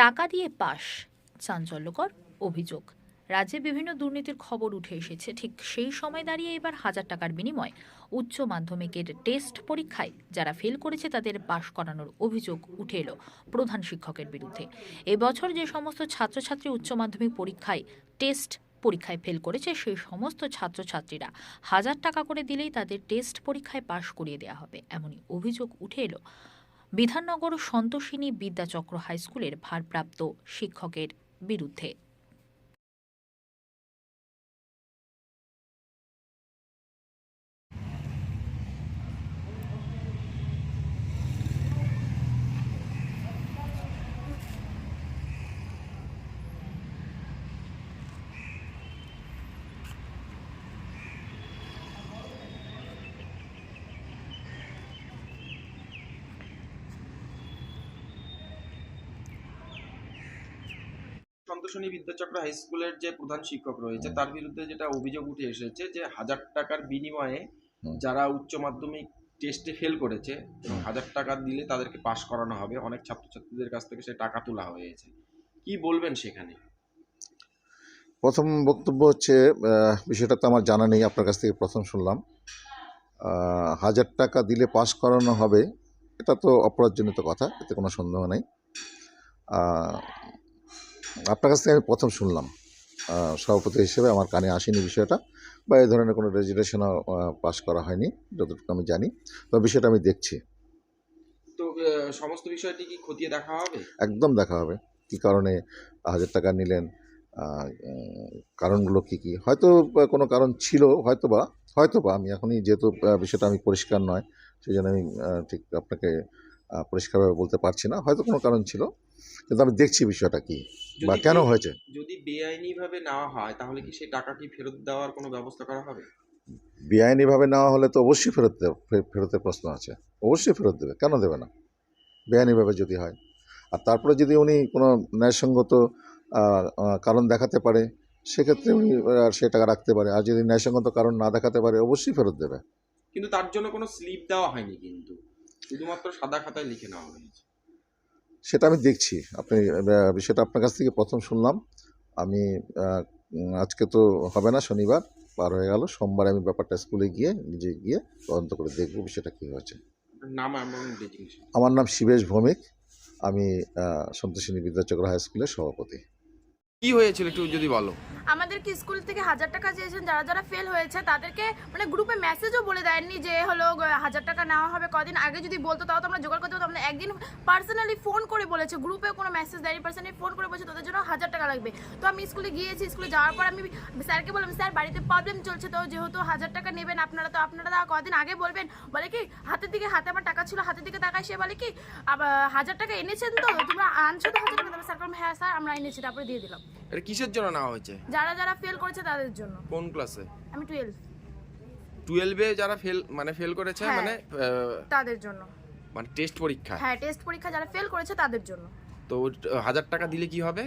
টাকা দিয়ে পাশ চাঞ্চল্যকর অভিযোগ। রাজ্যে বিভিন্ন দুর্নীতির খবর উঠে এসেছে। ঠিক সেই সময় দাঁড়িয়ে এবার হাজার টাকার বিনিময়। উচ্চ মাধ্যমিকের টেস্ট পরীক্ষায় যারা ফেল করেছে তাদের পাশ করানোর অভিযোগ উঠে এলো প্রধান শিক্ষকের বিরুদ্ধে। এবছর যে সমস্ত ছাত্রছাত্রী উচ্চ মাধ্যমিক পরীক্ষায় টেস্ট পরীক্ষায় ফেল করেছে, সেই সমস্ত ছাত্রছাত্রীরা হাজার টাকা করে দিলেই তাদের টেস্ট পরীক্ষায় পাশ করিয়ে দেওয়া হবে, এমনই অভিযোগ উঠে এলো বিধাননগর সন্তোষিনী বিদ্যাচক্র হাইস্কুলের ভারপ্রাপ্ত শিক্ষকের বিরুদ্ধে। সন্তোষনী বিদ্যাচক্র হাই স্কুলের যে প্রধান শিক্ষক রয়েছে তার বিরুদ্ধে যেটা অভিযোগ উঠে এসেছে যে হাজার টাকার বিনিময়ে যারা উচ্চ মাধ্যমিক টেস্টে ফেল করেছে এবং হাজার টাকা দিলে তাদেরকে পাশ করানো হবে। অনেক ছাত্রছাত্রীদের কাছ থেকে সে টাকা তোলা হয়েছে। কি বলবেন সেখানে? প্রথম বক্তব্য হচ্ছে বিষয়টা তো আমার জানা নেই আপনার কাছ থেকে প্রথম শুনলাম। হাজার টাকা দিলে পাস করানো হবে এটা তো অপরাধজনিত কথা এতে কোনো সন্দেহ নেই। আপনার কাছ থেকে আমি প্রথম শুনলাম সভাপতি হিসেবে আমার কানে আসেনি বিষয়টা বা এই ধরনের কোনো রেজুলেশনও পাশ করা হয়নি যতটুকু আমি জানি। তবে বিষয়টা আমি দেখছি। তো সমস্ত বিষয়টি কি খতিয়ে দেখা হবে? একদম দেখা হবে। কী কারণে হাজার টাকা নিলেন কারণগুলো কি কি? হয়তো কোনো কারণ ছিল হয়তো বা হয়তো বা আমি এখনই যেহেতু বিষয়টা আমি পরিষ্কার নয় সেই জন্য আমি ঠিক আপনাকে পরিষ্কারভাবে বলতে পারছি না। হয়তো কোনো কারণ ছিল কিন্তু আমি দেখছি বিষয়টা কি বা কেন হয়েছে? যদি বেআইনি ভাবে নেওয়া হয় তাহলে কি সেই টাকা কি ফেরত দেওয়ার কোনো ব্যবস্থা করা হবে? বেআইনিভাবে নেওয়া হলে তো অবশ্যই ফেরত ফেরতের প্রশ্ন আছে। অবশ্যই ফেরত দেবে কেন দেবে না? বেআইনিভাবে যদি হয়। আর তারপরে যদি উনি কোনো ন্যায়সঙ্গত কারণ দেখাতে পারে সেক্ষেত্রে উনি সে টাকা রাখতে পারে। আর যদি ন্যায়সঙ্গত কারণ না দেখাতে পারে অবশ্যই ফেরত দেবে। কিন্তু তার জন্য কোনো স্লিপ দেওয়া হয়নি কিন্তু। শুধুমাত্র সাদা খাতায় লিখে নেওয়া হয়েছে। সেটা আমি দেখছি। আপনি সেটা বিষয়টা আপনার কাছ থেকে প্রথম শুনলাম। আমি আজকে তো হবে না শনিবার পার হয়ে গেল। সোমবার আমি ব্যাপারটা স্কুলে গিয়ে নিজে গিয়ে তদন্ত করে দেখব বিষয়টা কী হয়েছে। নাম আমার নাম শিবেশ ভৌমিক। আমি সন্তোষিনী বিদ্যাচক্র হাই স্কুলের সভাপতি। কি হয়েছিল একটু যদি বলো। আমাদেরকে স্কুল থেকে হাজার টাকা চেয়েছেন, যারা যারা ফেল হয়েছে, তাদেরকে মানে গ্রুপে মেসেজও বলে দেননি যে, হলো, হাজার টাকা নেওয়া হবে, কদিন আগে যদি বলতো, তাও তো আমরা জোগাড় করতে পারতাম না। একদিন পার্সোনালি ফোন করে বলেছে গ্রুপে কোনো মেসেজ দেয়নি পার্সোনালি ফোন করে বলেছে, তোদের জন্য হাজার টাকা লাগবে। তো আমি স্কুলে গিয়েছি, স্কুলে যাওয়ার পর আমি স্যারকে বললাম, স্যার, বাড়িতে প্রবলেম চলছে, তো যেহেতু হাজার টাকা নেবেন আপনারা, তো আপনারা কদিন আগে বলবেন। বলে কি, হাতের দিকে হাতে আমার টাকা ছিল, হাতের দিকে তাকায় সে? বলে কি হাজার টাকা এনেছেন তো, তোমরা আনছো তো হাজার টাকা। স্যার হ্যাঁ স্যার, আমরা এনেছি। তারপরে দিয়ে দিলাম। এটা কিসের জন্য নেওয়া হয়েছে? যারা যারা ফেল করেছে তাদের জন্য। কোন ক্লাসে আমি টুয়েলভ টুয়েলভে যারা ফেল মানে ফেল করেছে হ্যাঁ। মানে আহ, তাদের জন্য। মানে টেস্ট পরীক্ষা? হ্যাঁ টেস্ট পরীক্ষা যারা ফেল করেছে তাদের জন্য। তো হাজার টাকা দিলে কি হবে?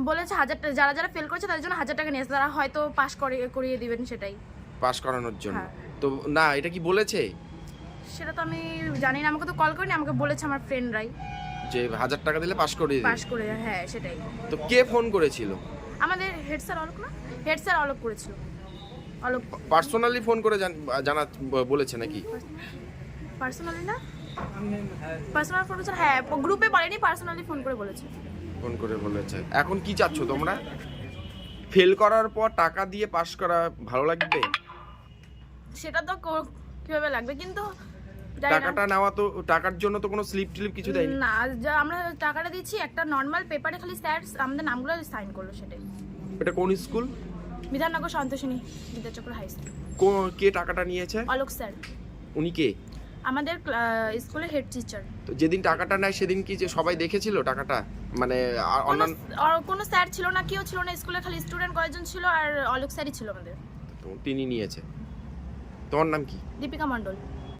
বলেছে হাজার টা- যারা যারা ফেল করেছে তাদের জন্য হাজার টাকা নিয়ে তারা হয়তো পাস করে করিয়ে দিবেন সেটাই। পাস করানোর জন্য। হ্যাঁ। তো না এটা কি বলেছে? সেটা তো আমি জানি না আমাকে তো কল করিনি আমাকে বলেছে আমার ফ্রেন্ডরাই যে হাজার টাকা দিলে পাস করে দিবে। পাস করে হ্যাঁ সেটাই। তো কে ফোন করেছিল? আমাদের হেড স্যার অলোক না? হেড স্যার অলোক করেছিল। অলোক পার্সোনালি ফোন করে জান- বলেছে নাকি? পার্সোনালি না? পার্সোনাল ফোন করেছে হ্যাঁ গ্রুপে বলেনি পার্সোনালি ফোন করে বলেছে। ফোন করে বলেছে। এখন কি চাচ্ছ তোমরা? ফেল করার পর টাকা দিয়ে পাস করা ভালো লাগবে? সেটা তো কীভাবে লাগবে? কিন্তু। টাকাটা নেওয়া তো টাকার জন্য তো কোনো স্লিপ টিলিপ কিছু দেয়নি? না যা আমরা টাকাটা দিচ্ছি একটা নর্মাল পেপারে খালি স্যার আমাদের নামগুলো সাইন করল সেটাই। এটা কোন school Bidhannagar Santoshini Vidyachakra high school কো- কে টাকাটা নিয়েছে? অলোক স্যার। উনি কে? আমাদের স্কুলের হেড টিচার তো যেদিন টাকাটা নেয় সেদিন কি যে সবাই দেখেছিল টাকাটা? মানে আর কোনো স্যার ছিল না কেউ ছিল না স্কুলে খালি স্টুডেন্ট কয়েকজন ছিল আর অলোক স্যারই ছিল আমাদের। তো তিনি নিয়েছে। তোমার নাম কি? দীপিকা মণ্ডল।